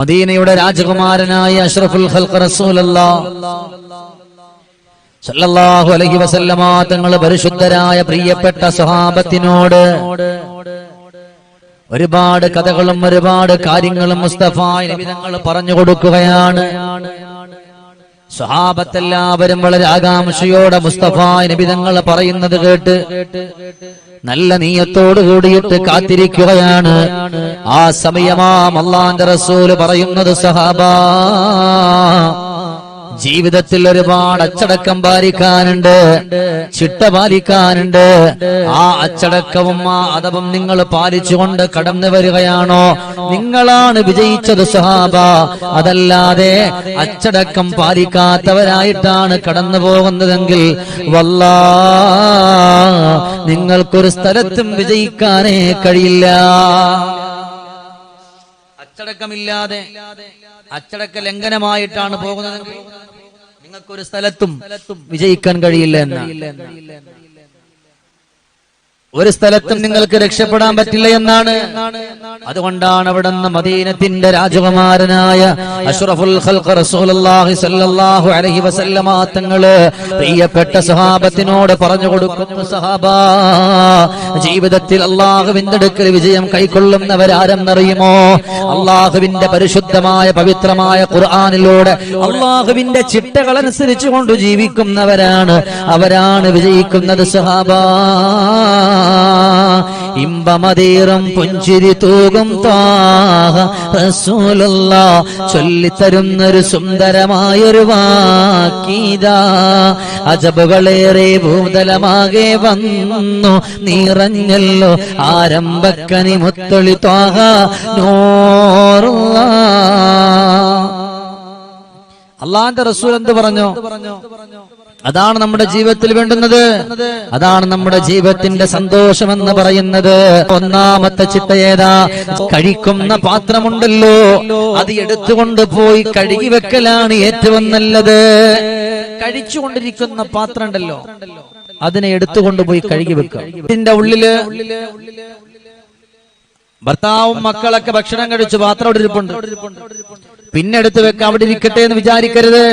മദീനയുടെ രാജകുമാരനായ അഷ്റഫുൽ ഖൽഖ സല്ലല്ലാഹു അലൈഹി വസല്ലമ തങ്ങൾ പരിശുദ്ധരായ പ്രിയപ്പെട്ട സ്വഹാബത്തിനോട് ഒരുപാട് കഥകളും ഒരുപാട് കാര്യങ്ങളും മുസ്തഫ നബി തങ്ങൾ പറഞ്ഞു കൊടുക്കുകയാണ്. സ്വഹാബത്തെല്ലാവരും വളരെ ആകാംക്ഷയോടെ മുസ്തഫ നബി തങ്ങൾ പറയുന്നത് കേട്ട് നല്ല നീയത്തോട് കൂടിയിട്ട് കാത്തിരിക്കുകയാണ്. ആ സമയമാ അള്ളാന്റെ റസൂൽ പറയുന്നത് സഹാബാ ജീവിതത്തിൽ ഒരുപാട് അച്ചടക്കം പാലിക്കാനുണ്ട് ചിട്ട പാലിക്കാനുണ്ട്. ആ അച്ചടക്കവും ആ അതവും നിങ്ങൾ പാലിച്ചുകൊണ്ട് കടന്നു വരികയാണോ? നിങ്ങളാണ് വിജയിച്ചത് സഹാബ. അതല്ലാതെ അച്ചടക്കം പാലിക്കാത്തവരായിട്ടാണ് കടന്നു പോകുന്നതെങ്കിൽ വല്ലാ നിങ്ങൾക്കൊരു സ്ഥലത്തും വിജയിക്കാനേ കഴിയില്ല. അച്ചടക്കമില്ലാതെ അച്ചടക്ക ലംഘനമായിട്ടാണ് പോകുന്നതെങ്കിൽ നിങ്ങൾക്കൊരു സ്ഥലത്തും വിജയിക്കാൻ കഴിയില്ല എന്നാണ് ഒരു സ്ഥലത്തും നിങ്ങൾക്ക് രക്ഷപ്പെടാൻ പറ്റില്ല എന്നാണ്. അതുകൊണ്ടാണ് അവിടെ നിന്ന് മദീനത്തിന്റെ രാജകുമാരനായ അഷ്റഫുൽ അലഹി വസല്ലമ പ്രിയപ്പെട്ട സഹാബത്തിനോട് പറഞ്ഞു കൊടുക്കുന്നു സഹാബാ ജീവിതത്തിൽ അള്ളാഹുവിന്റെ അടുക്കൽ വിജയം കൈക്കൊള്ളുന്നവരാരെന്നറിയുമോ? അള്ളാഹുവിന്റെ പരിശുദ്ധമായ പവിത്രമായ ഖുർആാനിലൂടെ അള്ളാഹുവിന്റെ ചിട്ടകൾ അനുസരിച്ചു കൊണ്ട് ജീവിക്കുന്നവരാണ്. അവരാണ് വിജയിക്കുന്നത് സഹാബാ. ഇമ്പമതീറും പുഞ്ചിരി തൂകും താഹ റസൂലുള്ള ചൊല്ലിത്തരുന്നൊരു സുന്ദരമായൊരു വാക്കീതാ. അജബുകളേറെ ഭൂതലമാകെ വന്നു നിറഞ്ഞല്ലോ ആരംഭക്കനി മുത്തൊളി താഹ നോറുള്ള. അള്ളാന്റെ റസൂൽ എന്ത് പറഞ്ഞു? അതാണ് നമ്മുടെ ജീവിതത്തിൽ വേണ്ടുന്നത്. അതാണ് നമ്മുടെ ജീവിതത്തിന്റെ സന്തോഷമെന്ന് പറയുന്നത്. ഒന്നാമത്തെ ചിട്ട ഏതാ? കഴിക്കുന്ന പാത്രമുണ്ടല്ലോ. അത് എടുത്തുകൊണ്ട് പോയി കഴുകി വെക്കലാണ് ഏറ്റവും നല്ലത്. കഴിച്ചുകൊണ്ടിരിക്കുന്ന പാത്രം ഉണ്ടല്ലോ അതിനെ എടുത്തുകൊണ്ട് പോയി കഴുകി വെക്കുക ഇതിന്റെ ഉള്ളിൽ ഭർത്താവും മക്കളൊക്കെ ഭക്ഷണം കഴിച്ചു പാത്രം അവിടെ ഇരിപ്പുണ്ട്. പിന്നെ എടുത്ത് വെക്ക അവിടെ ഇരിക്കട്ടെ എന്ന് വിചാരിക്കരുത്.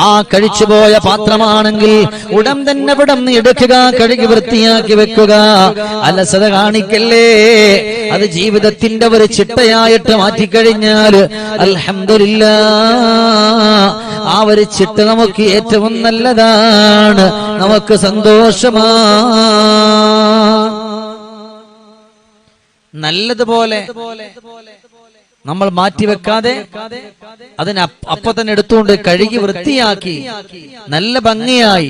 ആ കഴിച്ചുപോയ പാത്രമാണെങ്കിൽ ഉടൻ തന്നെ വിടം എടുക്കുക കഴുകി വൃത്തിയാക്കി വെക്കുക. അലസത കാണിക്കല്ലേ? അത് ജീവിതത്തിന്റെ ഒരു ചിട്ടയായിട്ട് മാറ്റിക്കഴിഞ്ഞാൽ അലഹമില്ല ആ ഒരു ചിട്ട നമുക്ക് ഏറ്റവും നല്ലതാണ്. നമുക്ക് സന്തോഷമാ. നല്ലതുപോലെ നമ്മൾ മാറ്റിവെക്കാതെ അതിനെ അപ്പ- തന്നെ എടുത്തുകൊണ്ട് കഴുകി വൃത്തിയാക്കി നല്ല ഭംഗിയായി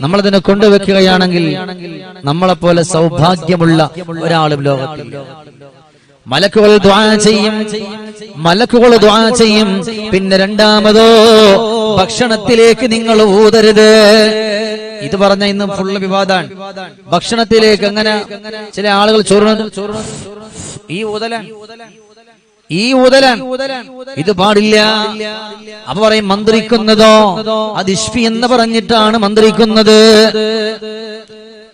നമ്മളതിനെ കൊണ്ടുവെക്കുകയാണെങ്കിൽ നമ്മളെ പോലെ സൗഭാഗ്യമുള്ള ഒരാളും ലോകത്തിൽ. മലക്കുകൾ ദ്വാ ചെയ്യും മലക്കുകൾ ദ്വാ ചെയ്യും. പിന്നെ രണ്ടാമതോ ഭക്ഷണത്തിലേക്ക് നിങ്ങൾ ഊതരുത്. ഇത് പറഞ്ഞ ഇന്ന് ഫുള്ള് വിവാദമാണ് ഭക്ഷണത്തിലേക്ക് എങ്ങനെ ചില ആളുകൾ ചോറുന്നത്. ഈ ഊതല ഈ ഊതലൻ ഇത് പാടില്ല. അപ്പൊ പറയും മന്ത്രിക്കുന്നതോ? അത് ഇഷ്ഫി എന്ന് പറഞ്ഞിട്ടാണ് മന്ത്രിക്കുന്നത്.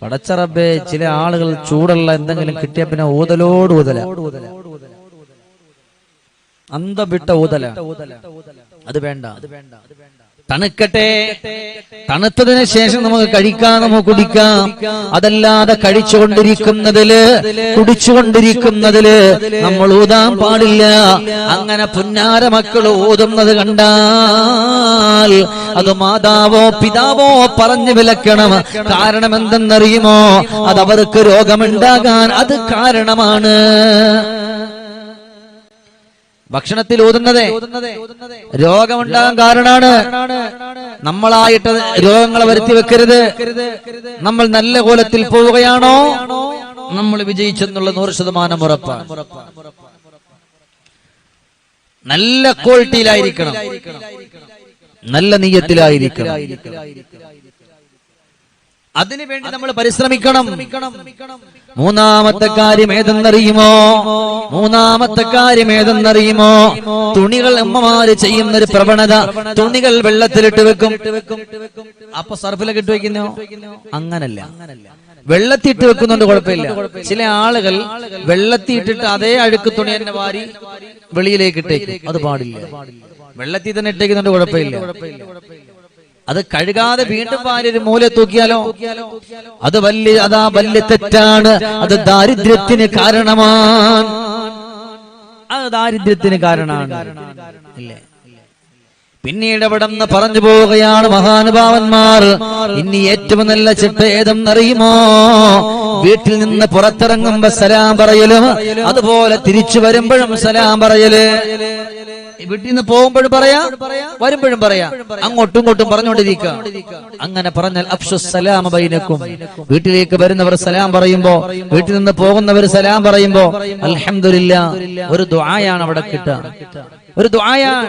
പടച്ചറബെ ചില ആളുകൾ ചൂടുള്ള എന്തെങ്കിലും കിട്ടിയ പിന്നെ ഊതലോട് ഊതല. അന്തം വിട്ട ഊതല. അത് വേണ്ട. തണുക്കട്ടെ. തണുത്തതിന് ശേഷം നമുക്ക് കഴിക്കാം നമുക്ക് കുടിക്കാം. അതല്ലാതെ കഴിച്ചുകൊണ്ടിരിക്കുന്നതിൽ കുടിച്ചുകൊണ്ടിരിക്കുന്നതിൽ നമ്മൾ ഊതാൻ പാടില്ല. അങ്ങനെ പുന്നാര മക്കൾ ഊതുന്നത് കണ്ടാൽ അത് മാതാവോ പിതാവോ പറഞ്ഞു വിലക്കണം. കാരണം എന്തെന്നറിയുമോ അത് അവർക്ക് രോഗമുണ്ടാകാൻ അത് കാരണമാണ്. ഭക്ഷണത്തിൽ ഓതുന്നത് രോഗമുണ്ടാകാൻ കാരണമാണ്. നമ്മളായിട്ട് രോഗങ്ങളെ വരുത്തി വെക്കരുത്. നമ്മൾ നല്ല കോലത്തിൽ പോവുകയാണോ? നമ്മൾ വിജയിച്ചെന്നുള്ള നൂറ് ശതമാനം ഉറപ്പാണ്. നല്ല ക്വാളിറ്റിയിലായിരിക്കണം. നല്ല നീയത്തിലായിരിക്കണം അതിനുവേണ്ടി നമ്മൾ പരിശ്രമിക്കണം. മൂന്നാമത്തെ കാര്യം ഏതെന്നറിയുമോ? മൂന്നാമത്തെ കാര്യം ഏതെന്നറിയുമോ? തുണികൾ അമ്മമാര് ചെയ്യുന്ന ഒരു പ്രവണത തുണികൾ വെള്ളത്തിലിട്ട് വെക്കും. അപ്പൊ സർഫിലൊക്കെ ഇട്ട് വെക്കുന്നു? അങ്ങനല്ല. വെള്ളത്തിട്ട് വെക്കുന്നുണ്ട് കുഴപ്പമില്ല. ചില ആളുകൾ വെള്ളത്തിട്ടിട്ട് അതേ അഴുക്ക് തുണി തന്നെ വാരി വെളിയിലേക്ക് ഇട്ടേക്കും. അത് പാടില്ല. വെള്ളത്തിൽ തന്നെ ഇട്ടേക്കുന്നുണ്ട് കുഴപ്പമില്ല. അത് കഴുകാതെ വീണ്ടും വാരൊരു മൂല തൂക്കിയാലോ? അത് വലിയ അതാ വലിയ തെറ്റാണ്. അത് ദാരിദ്ര്യത്തിന് കാരണമാണ് അത് ദാരിദ്ര്യത്തിന് കാരണമാണ്. ഇല്ലേ? പിന്നീട് അവിടെ നിന്ന് പറഞ്ഞു പോവുകയാണ് മഹാനുഭാവന്മാർ. ഇനി ഏറ്റവും നല്ല ചിട്ട ഏതെന്നറിയുമോ? വീട്ടിൽ നിന്ന് പുറത്തിറങ്ങുമ്പോ സലാം പറയലും അതുപോലെ തിരിച്ചു വരുമ്പോഴും സലാം പറയൽ. വീട്ടിൽ നിന്ന് പോകുമ്പോഴും പറയാ വരുമ്പോഴും പറയാ. അങ്ങോട്ടും ഇങ്ങോട്ടും പറഞ്ഞുകൊണ്ടിരിക്കുക. അങ്ങനെ പറഞ്ഞാൽ അഫ്ഷുസലാമ ബൈനക്കും. വീട്ടിലേക്ക് വരുന്നവർ സലാം പറയുമ്പോ വീട്ടിൽ നിന്ന് പോകുന്നവർ സലാം പറയുമ്പോ അലഹമില്ല ഒരു ദ്വായാണ് അവിടെ കിട്ടുക. ഒരു ദുആയാണ്.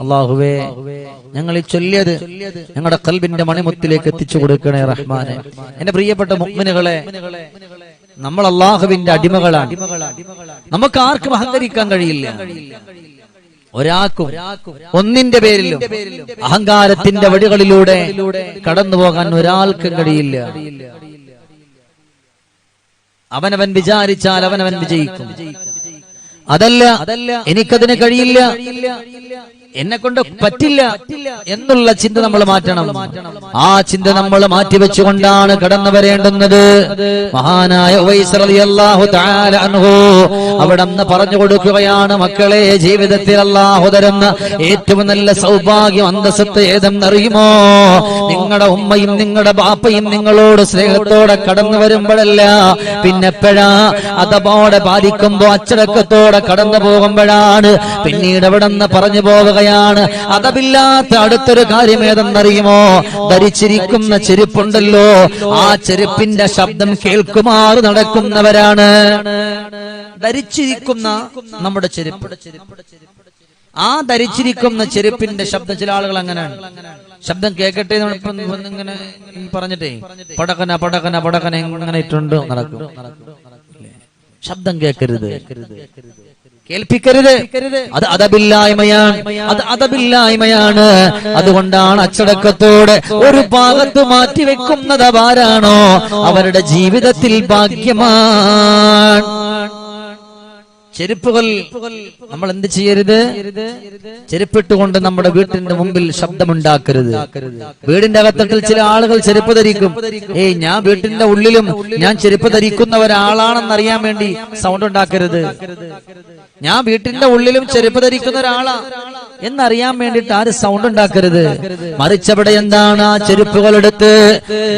അള്ളാഹുവേ ഞങ്ങൾ ഈ ചൊല്ലിയത് ഞങ്ങളുടെ കൽബിന്റെ മണിമുത്തിലേക്ക് എത്തിച്ചു കൊടുക്കണേ റഹ്മാനെ. എന്റെ പ്രിയപ്പെട്ട മുഗ്മിനുകളെ നമ്മൾ അള്ളാഹുവിന്റെ അടിമകളാണ്. നമുക്ക് ആർക്കും അഹങ്കരിക്കാൻ കഴിയില്ല. ഒരാൾക്കും ഒന്നിന്റെ പേരിലും അഹങ്കാരത്തിന്റെ വഴികളിലൂടെ കടന്നു പോകാൻ ഒരാൾക്കും കഴിയില്ല. അവനവൻ വിചാരിച്ചാൽ അവനവൻ വിജയിക്കും. അതല്ല എനിക്കതിന് കഴിയില്ല. എന്നെ കൊണ്ട് പറ്റില്ല എന്നുള്ള ചിന്ത നമ്മൾ മാറ്റണം. ആ ചിന്ത നമ്മൾ മാറ്റിവെച്ചുകൊണ്ടാണ് കടന്നു വരേണ്ടുന്നത്. മഹാനായ അവിടെ നിന്ന് പറഞ്ഞു കൊടുക്കുകയാണ് മക്കളെ ജീവിതത്തിൽ അള്ളാഹു തരുന്ന ഏറ്റവും നല്ല സൗഭാഗ്യം അന്തസ്സത്ത് ഏതെന്നറിയുമോ? നിങ്ങളുടെ ഉമ്മയും നിങ്ങളുടെ ബാപ്പയും നിങ്ങളോട് സ്നേഹത്തോടെ കടന്നു വരുമ്പോഴല്ല പിന്നെപ്പോഴാ അതപോടെ പാലിക്കുമ്പോ അച്ചടക്കത്തോടെ കടന്നു പോകുമ്പോഴാണ്. പിന്നീട് അവിടെ നിന്ന് പറഞ്ഞു പോവുകയാണ് അതവില്ലാത്ത അടുത്തൊരു കാര്യം ഏതെന്നറിയുമോ? ധരിച്ചിരിക്കുന്ന ചെരുപ്പുണ്ടല്ലോ. ആ ചെരുപ്പിന്റെ ശബ്ദം കേൾക്കുമാറ് നടക്കുന്നവരാണ്. ധരിച്ചിരിക്കുന്ന നമ്മുടെ ചെരുപ്പ്. ആ ധരിച്ചിരിക്കുന്ന ചെരുപ്പിന്റെ ശബ്ദം ചില ആളുകൾ അങ്ങനെയാണ്. ശബ്ദം കേൾക്കട്ടെ ഇങ്ങനെ പറഞ്ഞിട്ടേ പടക്കന പടക്കന പടക്കന ഇങ്ങനെ ഇട്ടുണ്ട് നടക്കും. ശബ്ദം കേൾക്കരുത് കേൾപ്പിക്കരുത്. അത് അതബില്ലായ്മയാണ്. അത് അതബില്ലായ്മയാണ്. അതുകൊണ്ടാണ് അച്ചടക്കത്തോടെ ഒരു ഭാഗത്ത് മാറ്റി വെക്കുന്നത് ആരാണോ അവരുടെ ജീവിതത്തിൽ ഭാഗ്യമാണ്. ചെരുപ്പുകൾ നമ്മൾ എന്ത് ചെയ്യരുത്? ചെരുപ്പിട്ടുകൊണ്ട് നമ്മുടെ വീട്ടിന്റെ മുമ്പിൽ ശബ്ദമുണ്ടാക്കരുത്. വീടിന്റെ അകത്തത്തിൽ ചില ആളുകൾ ചെരുപ്പ് ധരിക്കും. ഏയ് ഞാൻ വീട്ടിന്റെ ഉള്ളിലും ഞാൻ ചെരുപ്പ് ധരിക്കുന്ന ഒരാളാണെന്ന് അറിയാൻ വേണ്ടി സൗണ്ട് ഉണ്ടാക്കരുത്. ഞാൻ വീട്ടിന്റെ ഉള്ളിലും ചെരുപ്പ് ധരിക്കുന്ന ഒരാളാ എന്നറിയാൻ വേണ്ടിട്ട് ആര് സൗണ്ട് ഉണ്ടാക്കരുത്? മറിച്ചവിടെ എന്താണ് ആ ചെരുപ്പുകൾ എടുത്ത്?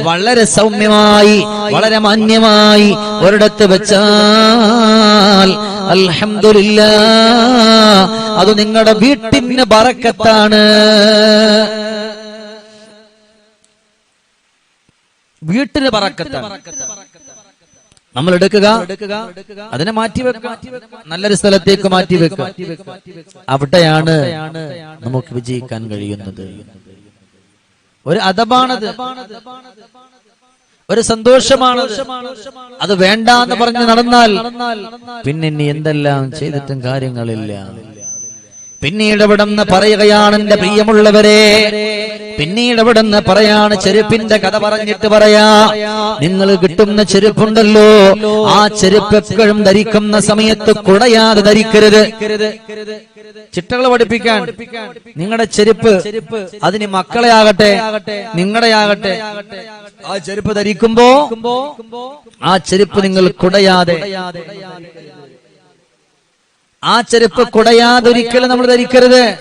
വളരെ സൗമ്യമായി വളരെ മാന്യമായി ഒരിടത്ത് വെച്ചാൽ അൽഹംദുലില്ല അത് നിങ്ങളുടെ വീട്ടിന് ബറക്കത്താണ്. വീട്ടിന് പറക്കത്താണ് നമ്മൾ എടുക്കുക അതിനെ മാറ്റി വെക്കുക നല്ലൊരു സ്ഥലത്തേക്ക് മാറ്റി വെക്കുക. അവിടെയാണ് നമുക്ക് വിജയിക്കാൻ കഴിയുന്നത്. ഒരു അതബാണത് ഒരു സന്തോഷമാണ് അത് വേണ്ട എന്ന് പറഞ്ഞ് നടന്നാൽ പിന്നെ ഇനി എന്തെല്ലാം ചെയ്തിട്ടും കാര്യങ്ങളില്ല. പിന്നീട് ഇവിടുന്ന് പറയുകയാണ് എന്റെ പ്രിയമുള്ളവരെ. പിന്നീട് ഇവിടുന്ന് പറയാണ് ചെരുപ്പിന്റെ കഥ പറഞ്ഞിട്ട് പറയാ നിങ്ങൾ കിട്ടുന്ന ചെരുപ്പുണ്ടല്ലോ. ആ ചെരുപ്പ് എപ്പോഴും ധരിക്കുന്ന സമയത്ത് കുടയാതെ ധരിക്കരുത്. ചിട്ടകൾ പഠിപ്പിക്കാൻ നിങ്ങളുടെ ചെരുപ്പ് അതിന് മക്കളെ ആകട്ടെ നിങ്ങളുടെ ആകട്ടെ. ആ ചെരുപ്പ് ധരിക്കുമ്പോ ആ ചെരുപ്പ് നിങ്ങൾ കുടയാതെ ആ ചെരുപ്പ് കുടയാതൊരിക്കലും നമ്മൾ ധരിക്കരുത്.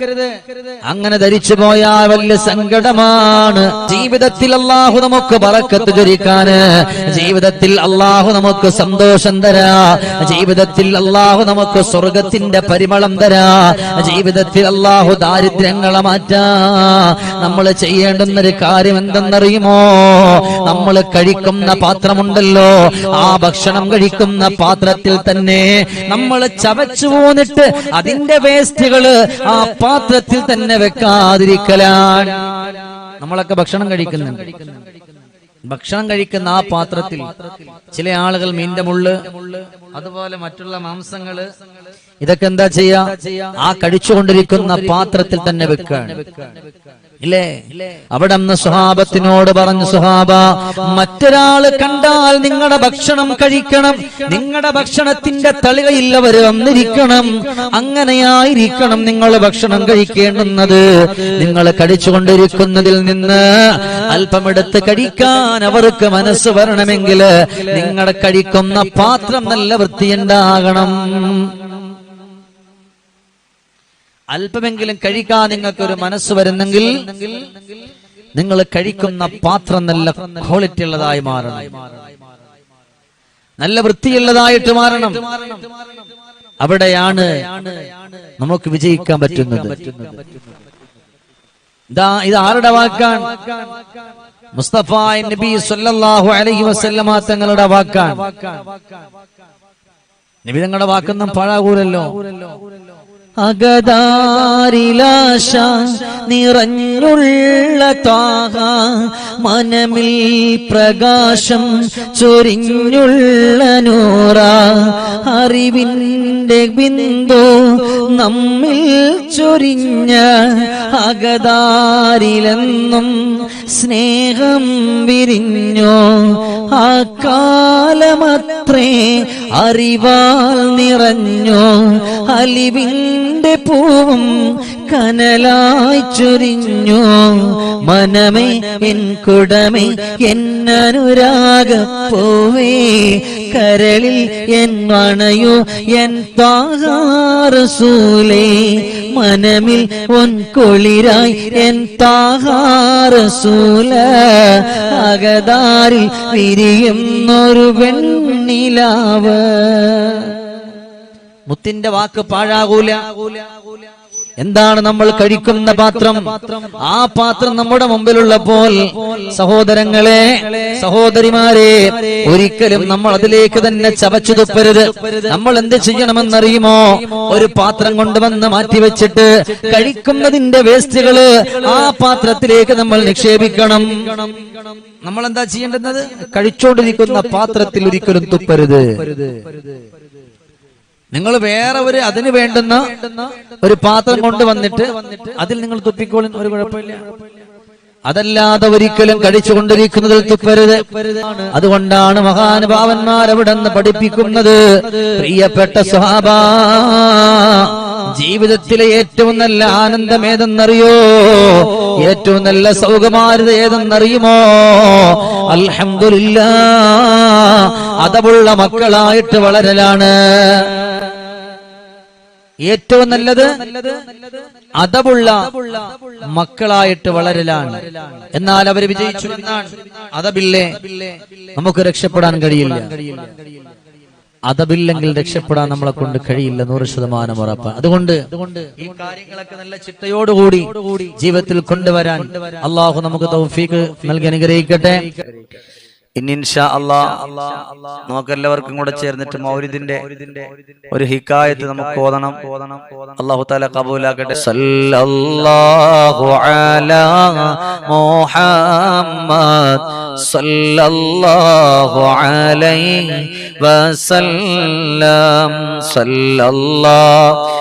അങ്ങനെ ധരിച്ചു പോയാൽ വലിയ സങ്കടമാണ്. ജീവിതത്തിൽ അള്ളാഹു നമുക്ക് പറക്കത്ത് ചൊരിക്കാന്. ജീവിതത്തിൽ അള്ളാഹു നമുക്ക് സന്തോഷം തരാ. ജീവിതത്തിൽ അള്ളാഹു നമുക്ക് സ്വർഗത്തിന്റെ പരിമളം തരാ. ജീവിതത്തിൽ അള്ളാഹു ദാരിദ്ര്യങ്ങളെ മാറ്റാ. നമ്മൾ ചെയ്യേണ്ടുന്ന ഒരു കാര്യം എന്തെന്നറിയുമോ? നമ്മൾ കഴിക്കുന്ന പാത്രമുണ്ടല്ലോ. ആ ഭക്ഷണം കഴിക്കുന്ന പാത്രത്തിൽ തന്നെ നമ്മൾ ചവച്ചു പോന്നിട്ട് അതിന്റെ വേസ്റ്റുകൾ ആ പാത്രത്തിൽ തന്നെ വെക്കാതിരിക്കലാണ്. നമ്മളൊക്കെ ഭക്ഷണം കഴിക്കുന്നുണ്ട്. ഭക്ഷണം കഴിക്കുന്ന ആ പാത്രത്തിൽ ചില ആളുകൾ മീൻറെ മുള്ള് അതുപോലെ മറ്റുള്ള മാംസങ്ങൾ ഇതൊക്കെ എന്താ ചെയ്യാ? ആ കഴിച്ചുകൊണ്ടിരിക്കുന്ന പാത്രത്തിൽ തന്നെ വെക്കാണ്. ഇല്ലേ? അവിടെ അന്ന് സുഹാബത്തിനോട് പറഞ്ഞു സുഹാബ മറ്റൊരാൾ കണ്ടാൽ നിങ്ങളുടെ ഭക്ഷണം കഴിക്കണം. നിങ്ങളുടെ ഭക്ഷണത്തിന്റെ തളികയിൽ അവർ വന്നിരിക്കണം. അങ്ങനെയായിരിക്കണം നിങ്ങൾ ഭക്ഷണം കഴിക്കേണ്ടുന്നത്. നിങ്ങൾ കടിച്ചുകൊണ്ടിരിക്കുന്നതിൽ നിന്ന് അല്പമെടുത്ത് കഴിക്കാൻ അവർക്ക് മനസ്സ് വരണമെങ്കിൽ നിങ്ങളുടെ കഴിക്കുന്ന പാത്രം നല്ല വൃത്തിയുണ്ടാകണം. അല്പമെങ്കിലും കഴിക്കാൻ നിങ്ങൾക്ക് ഒരു മനസ്സ് വരുന്നെങ്കിൽ നിങ്ങൾ കഴിക്കുന്ന പാത്രം നല്ല ക്വാളിറ്റി ഉള്ളതായി മാറണം. നല്ല വൃത്തിയുള്ളതായിട്ട് മാറണം. അവിടെയാണ് നമുക്ക് വിജയിക്കാൻ പറ്റുന്നത്. ഇത് ആരുടെ വാക്കാണ്? മുസ്തഫ നബി സല്ലല്ലാഹു അലൈഹി വസല്ലമ തങ്ങളുടെ വാക്കാണ്. നബി തങ്ങളുടെ വാക്കൊന്നും പാഴാകൂലല്ലോ. അകതാരിലാശ നിറഞ്ഞുള്ള താഹ മനമിൽ പ്രകാശം ചൊരിഞ്ഞുള്ള നൂറ അറിവിന്റെ ബിന്ദു നമ്മിൽ ചൊരിഞ്ഞ അകതാരിലെന്നും സ്നേഹം വിരിഞ്ഞോ. ആ കാലമത്രേ അറിവാൽ നിറഞ്ഞോ അലിവിന്റെ പൂവും കനലായി ചൊരിഞ്ഞു. മനമേ എൻ കുടമേ എന്നനുരാഗ പൂവേ കരളിൽ എൻ മണയോ എൻ താഹാറസൂലേ. മനമിൽ ഒൻ കൊളിരായി എൻ താഹാറസൂല. അകതാരിൽ വിരിയുന്നൊരു വെണ്ണിലാവ്. മുത്തിന്റെ വാക്ക് പാഴാകൂല. എന്താണ് നമ്മൾ കഴിക്കുന്ന പാത്രം? ആ പാത്രം നമ്മുടെ മുമ്പിലുള്ളപ്പോൾ സഹോദരങ്ങളെ സഹോദരിമാരെ ഒരിക്കലും നമ്മൾ അതിലേക്ക് തന്നെ ചവച്ചു തുപ്പരുത്. നമ്മൾ എന്ത് ചെയ്യണമെന്നറിയുമോ? ഒരു പാത്രം കൊണ്ടുവന്ന് മാറ്റിവെച്ചിട്ട് കഴിക്കുന്നതിന്റെ വേസ്റ്റുകൾ ആ പാത്രത്തിലേക്ക് നമ്മൾ നിക്ഷേപിക്കണം. നമ്മൾ എന്താ ചെയ്യേണ്ടുന്നത്? കഴിച്ചുകൊണ്ടിരിക്കുന്ന പാത്രത്തിൽ ഒരിക്കലും തുപ്പരുത്. നിങ്ങൾ വേറെ ഒരു അതിന് വേണ്ടുന്ന ഒരു പാത്രം കൊണ്ടുവന്നിട്ട് അതിൽ നിങ്ങൾ തുപ്പിക്കോളും ഒരു കുഴപ്പമില്ല. അതല്ലാതെ ഒരിക്കലും കഴിച്ചുകൊണ്ടിരിക്കുന്നതിൽ തുപ്പരുത്. അതുകൊണ്ടാണ് മഹാനുഭാവന്മാർ അവിടെ നിന്ന് പഠിപ്പിക്കുന്നത്. പ്രിയപ്പെട്ട സ്വഹാബ ജീവിതത്തിലെ ഏറ്റവും നല്ല ആനന്ദം ഏതെന്നറിയോ ഏറ്റവും നല്ല സൗകമാരത ഏതെന്നറിയുമോ? അൽഹമില്ല അതവുള്ള മക്കളായിട്ട് വളരലാണ്. ഏറ്റവും നല്ലത് അതവുള്ള മക്കളായിട്ട് വളരലാണ്. എന്നാൽ അവർ വിജയിച്ചു എന്നാണ്. അതബില്ലേ നമുക്ക് രക്ഷപ്പെടാൻ കഴിയില്ല. അതബില്ലെങ്കിൽ രക്ഷപ്പെടാൻ നമ്മളെ കൊണ്ട് കഴിയില്ല നൂറ് ശതമാനം ഉറപ്പ് അതുകൊണ്ട് ഈ കാര്യങ്ങളൊക്കെ നല്ല ചിട്ടയോടുകൂടി ജീവിതത്തിൽ കൊണ്ടുവരാൻ അള്ളാഹു നമുക്ക് തൗഫീഖ് നൽകി അനുഗ്രഹിക്കട്ടെ. ഇനി ഇൻഷാ അല്ലാ നമുക്ക് എല്ലാവർക്കും കൂടെ ചേർന്നിട്ട് മൗരിദിന്റെ ഒരു ഹിക്കായത്ത് നമുക്ക് ഓതണം. അള്ളാഹു താല കബൂലാക്കട്ടെ സല്ലല്ലാഹു അലാ മുഹമ്മദ് സല്ലല്ലാഹു അലൈഹി വസല്ലം. സല്ലല്ലാഹു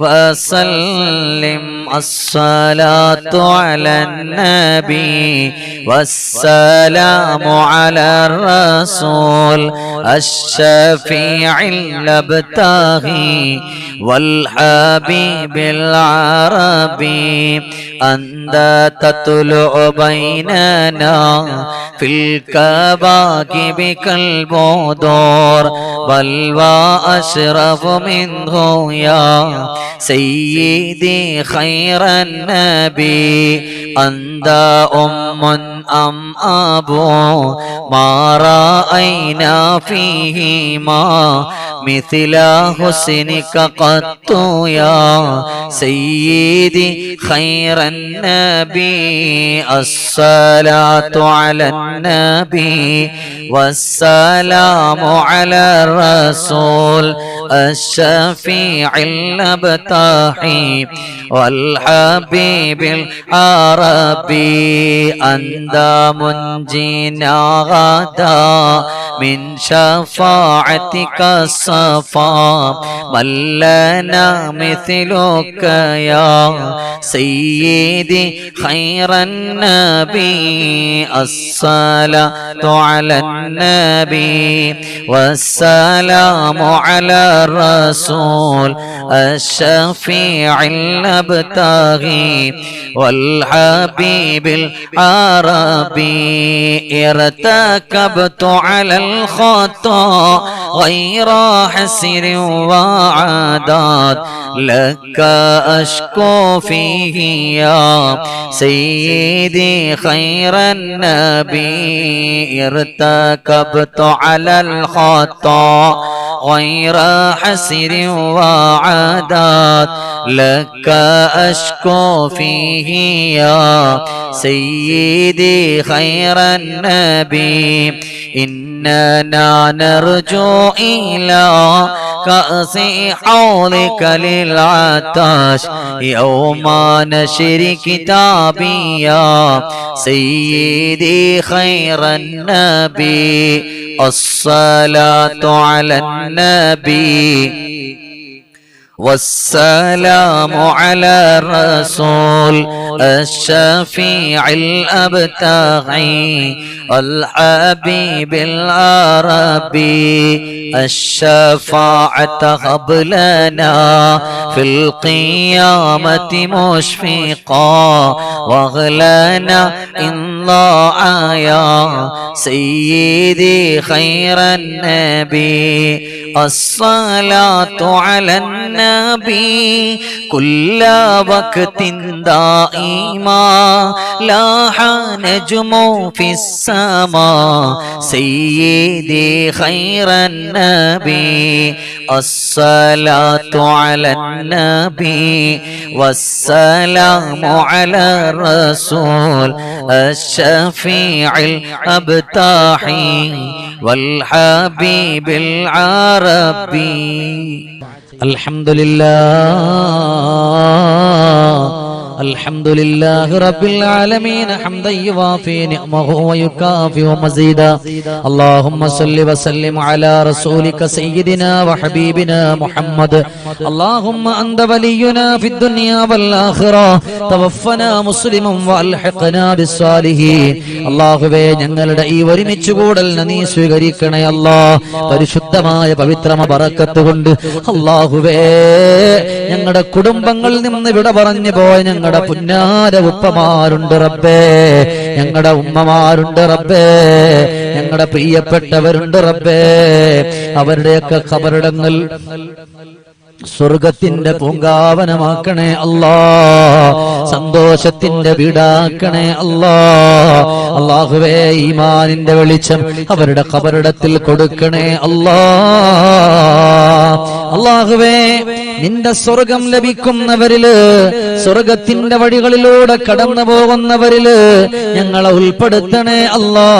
وسلم الصلاة على النبي والسلام على الرسول الشفيع الأبتغي والحبيب العربي أنت تطلع بيننا في الكواكب كالبدور بل وأشرف منه يا سيدي خير النبي. أنت أم أم أبو؟ ما رأينا فيهما. مثل حسنك قط يا سيدي خير النبي. الصلاة على النبي والسلام على الرسول. الشفيع الابتحي والحبيب العربي أنت منجينا غدا من شفاعتك الصفا من لنا مثلك يا سيدي خير النبي. الصلاة على النبي والسلام على الرسول. الشفيع الأبتغي والحبيب العربي ارتكبت على الخطا غير حسر وعادات لك أشكو فيه يا سيدي خير النبي. ارتكبت على الخطا غير حسر وعادات لك أشكو فيه يا سيدي خير النبي. إننا نرجو إلى كأس حوضك للعطاش يوم نشر كتابي يا سيدي خير النبي الصلاة على النبي والسلام على الرسول الشفيع الأبتغي الحبيب العربي الشفاعة هب لنا في القيامة مشفقا واغلنا إن ضاع يا سيدي خير النبي. الصلاة على النبي كل وقت دائما. لاح نجم في السماء. سيدي خير النبي. الصلاة على النبي. والسلام على الرسول. الشفيع الأبتاحي والحبيب العربي. الحمد لله അൽഹംദുലില്ലാഹി റബ്ബിൽ ആലമീൻ. ഹംദൻ യുവാഫി നിഅമഹു വയുകാഫി മസീദ. അല്ലാഹുമ്മ സല്ലി വസല്ലിം അലാ റസൂലിക സയ്യിദിനാ വഹബീബിനാ മുഹമ്മദ്. അല്ലാഹുമ്മ അൻത വലിയുനാ ഫിദ്ദുനിയാ വൽ ആഖിറ. തവഫനാ മുസ്ലിമൻ വഅൽഹിഖനാ ബിസ്സാലിഹീൻ. അല്ലാഹുവേ ഞങ്ങളുടെ ഈ ഒരുമിച്ച് കൂടലിനെ നീ സ്വീകരിക്കണേ അല്ലാഹ് പരിശുദ്ധമായ പവിത്രമ ബറക്കത്ത് കൊണ്ട്. അല്ലാഹുവേ ഞങ്ങളുടെ കുടുംബങ്ങളിൽ നിന്ന് വിട പറഞ്ഞു പോയ ഞങ്ങൾ ഞങ്ങളുടെ പുന്നാര ഉപ്പമാരുണ്ട് റബ്ബേ. ഞങ്ങളുടെ ഉമ്മമാരുണ്ട് റബ്ബേ. ഞങ്ങളുടെ പ്രിയപ്പെട്ടവരുണ്ട് റബ്ബേ. അവരുടെയൊക്കെ ഖബറിടങ്ങൾ സ്വർഗത്തിന്റെ പൂങ്കാവനമാക്കണേ അല്ലാ. സന്തോഷത്തിന്റെ വീടാക്കണേ അല്ലാ. അള്ളാഹുവേ ഈമാനിന്റെ വെളിച്ചം അവരുടെ കബറിടത്തിൽ കൊടുക്കണേ അല്ലാ. അള്ളാഹുവേ നിന്റെ സ്വർഗം ലഭിക്കുന്നവരിൽ സ്വർഗത്തിന്റെ വഴികളിലൂടെ കടന്നു പോകുന്നവരിൽ ഞങ്ങളെ ഉൾപ്പെടുത്തണേ അല്ലാ.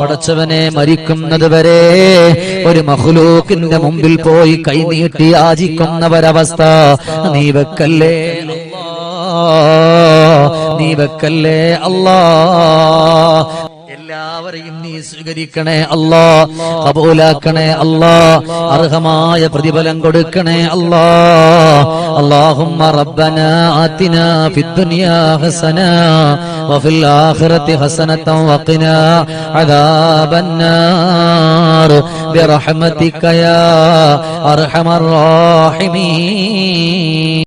പടച്ചവനെ മരിക്കുന്നത് വരെ ഒരു മഹുലൂക്കിന്റെ മുമ്പിൽ പോയി കൈനീട്ടി യാചിക്കുന്നവരവസ്ഥ നീ വെക്കല്ലേ. നീ വെക്കല്ലേ അല്ലാ എല്ലാവരെയും നീ സ്വീകരിക്കണേ അല്ലാ കബൂലാക്കണേ അല്ലാ അർഹമായ പ്രതിഫലം കൊടുക്കണേ അല്ലാ. അല്ലാഹുമ്മ റബ്ബന ആതിനാ ഫിദ്ദുനിയാ ഹസന വഫിൽ ആഖിറത്തി ഹസനത വഖിനാ അദാബന്നാർ. ബിറഹ്മതിക യാ അർഹമർ റഹീമീൻ.